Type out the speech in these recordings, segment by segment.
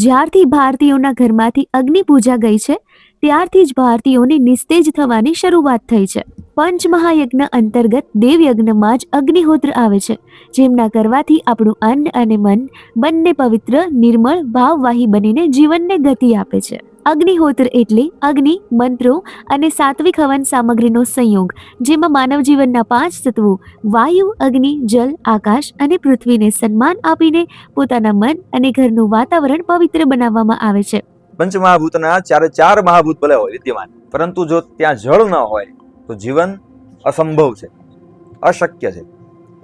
જ્યારથી ભારતીયોના ઘરમાંથી અગ્નિ પૂજા ગઈ છે, ત્યારથી જ ભારતીયોને નિસ્તેજ થવાની શરૂઆત થઈ છે. પંચમહાયજ્ઞ અંતર્ગત દેવયજ્ઞમાં જ અગ્નિહોત્ર આવે છે, જેમના કરવાથી આપણું અન્ન અને મન બંને પવિત્ર, નિર્મળ, ભાવવાહી બનીને જીવનને ગતિ આપે છે. અગ્નિહોત્ર એટલે અગ્નિ, મંત્રો અને સાત્વિક હવન સામગ્રીનો સંયોગ, જેમાં માનવ જીવનના પાંચ તત્વો, વાયુ, અગ્નિ, જલ, આકાશ અને પૃથ્વીને સન્માન આપીને પોતાના મન અને ઘરનું વાતાવરણ પવિત્ર બનાવવામાં આવે છે. પંચમહાભૂતના ચારે ચાર મહાભૂત ભલે હોય, વિદ્યમાન, પરંતુ જો ત્યાં જળ ન હોય, તો જીવન અસંભવ છે, અશક્ય છે.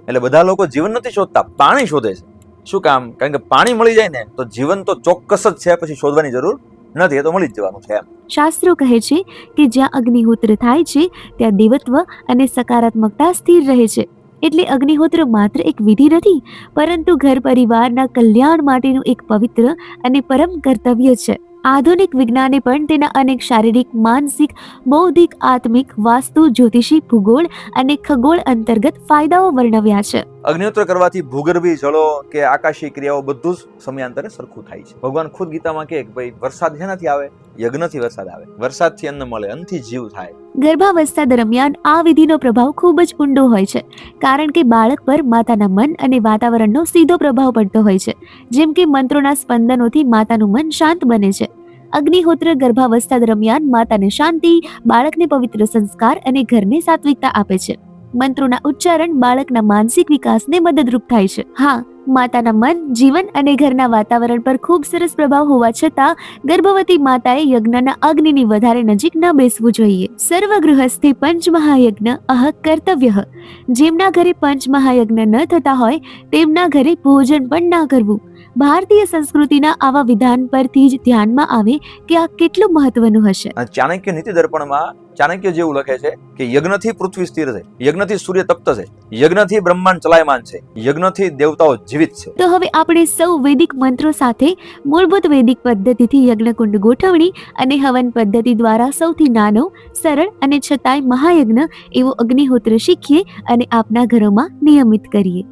એટલે બધા લોકો જીવન નથી શોધતા, પાણી શોધે છે. શું કામ? કારણ કે પાણી મળી જાય ને, તો જીવન તો ચોક્કસ જ છે, પછી શોધવાની જરૂર નથી તો મળી જ જવાનું છે એમ. શાસ્ત્રો કહે છે કે જ્યાં અગ્નિહોત્ર થાય છે, ત્યાં દેવત્વ અને સકારાત્મકતા સ્થિર રહે છે. એટલે અગ્નિહોત્ર માત્ર એક વિધિ નથી, પરંતુ ઘર પરિવારના કલ્યાણ માટેનું એક પવિત્ર અને પરમ કર્તવ્ય છે. આધુનિક વિજ્ઞાને પણ તેના અનેક શારીરિક માનસિક બૌદ્ધિક આત્મિક વાસ્તુ જ્યોતિષી ભૂગોળ અને ખગોળ અંતર્ગત ફાયદાઓ વર્ણવ્યા છે. અગ્નિહોત્ર કરવાથી ભૂગર્ભી જળો કે આકાશી ક્રિયાઓ બધું જ સમયાંતરે સરખું થાય છે. ભગવાન ખુદ ગીતામાં કહે કે ભાઈ વરસાદ શેનાથી આવે? યજ્ઞથી વરસાદ આવે. વરસાદથી અન્ન મળે અન્નથી જીવ થાય. ગર્ભાવસ્થા દરમિયાન આ વિધિનો પ્રભાવ ખૂબ જ ઊંડો હોય છે કારણ કે બાળક પર માતાના મન અને વાતાવરણનો સીધો પ્રભાવ પડતો હોય છે. જેમ કે મંત્રોના સ્પંદનોથી માતાનું મન શાંત બને છે. અગ્નિહોત્ર ગર્ભાવસ્થા દરમિયાન માતાને શાંતિ, બાળકને પવિત્ર સંસ્કાર અને ઘરને સાત્વિકતા આપે છે. મંત્રોના ઉચ્ચારણ બાળકના માનસિક વિકાસને મદદરૂપ થાય છે. હા, માતાના મન, જીવન અને ઘરના વાતાવરણ પર ખૂબ સરસ પ્રભાવ હોવા છતાં, ગર્ભવતી માતાએ યજ્ઞના અગ્નિની વધારે નજીક ન બેસવું જોઈએ. સર્વ ગૃહસ્થે પંચમહાયજ્ઞ અહ કર્તવ્ય. જેમના ઘરે પંચમહાયજ્ઞ ન થતા હોય, તેમના ઘરે ભોજન પણ ના કરવું. ભારતીય સંસ્કૃતિના આવા વિધાન પરથી જ ધ્યાનમાં આવે કે આ કેટલું મહત્વનું હશે. ચાણક્ય નીતિ દર્પણમાં ચાણક્ય જેવું લખે છે કે યજ્ઞથી પૃથ્વી સ્થિર છે યજ્ઞથી સૂર્ય તપ્ત છે યજ્ઞથી બ્રહ્માંડ ચલાયમાન છે યજ્ઞથી દેવતાઓ જીવિત છે. તો હવે આપણે સૌ વૈદિક મંત્રો સાથે મૂળભૂત વૈદિક પદ્ધતિથી યજ્ઞકુંડ ગોઠવણી અને હવન પદ્ધતિ દ્વારા સૌથી નાનો સરળ અને છતાંય મહાયજ્ઞ એવો અગ્નિહોત્ર શીખીએ અને આપના ઘરોમાં નિયમિત કરીએ.